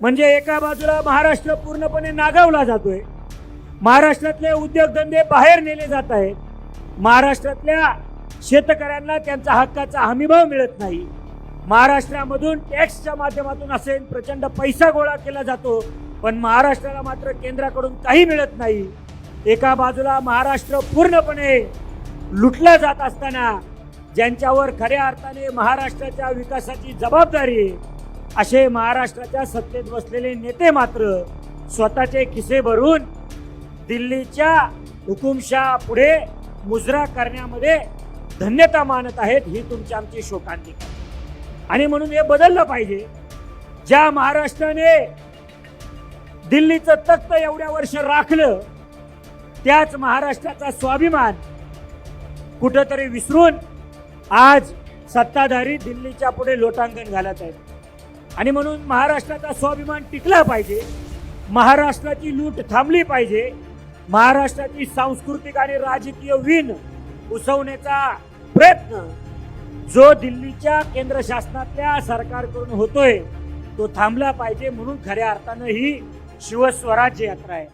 म्हणजे एका बाजूला महाराष्ट्र पूर्णपणे नागावला जातोय. महाराष्ट्रातले उद्योगधंदे बाहेर नेले जात आहेत. महाराष्ट्रातल्या शेतकऱ्यांना त्यांचा हक्काचा हमीभाव मिळत नाही. महाराष्ट्रामधून टॅक्सच्या माध्यमातून असेल प्रचंड पैसा गोळा केला जातो पण महाराष्ट्राला मात्र केंद्राकडून काही मिळत नाही. एका बाजूला महाराष्ट्र पूर्णपणे लुटला जात असताना ज्यांच्यावर खऱ्या अर्थाने महाराष्ट्राच्या विकासाची जबाबदारी आहे असे महाराष्ट्राच्या सत्तेत बसलेले नेते मात्र स्वतःचे खिसे भरून दिल्लीच्या हुकुमशाह पुढे मुजरा करण्यामध्ये धन्यता मानत आहेत ही तुमची आमची शोकांतिका आणि म्हणून हे बदललं पाहिजे. ज्या महाराष्ट्राने दिल्लीचं तख्त एवढ्या वर्ष राखलं त्याच महाराष्ट्राचा स्वाभिमान कुठंतरी विसरून आज सत्ताधारी दिल्लीच्या पुढे लोटांगण घालत आहेत. आणि म्हणून महाराष्ट्राचा स्वाभिमान टिकला पाहिजे. महाराष्ट्राची लूट थांबली पाहिजे. महाराष्ट्राची सांस्कृतिक आणि राजकीय विण उसवण्याचा प्रयत्न जो दिल्लीच्या केंद्र शासनातल्या सरकारकडून होतोय तो थांबला पाहिजे म्हणून खऱ्या अर्थानं ही शिवस्वराज्य यात्रा आहे.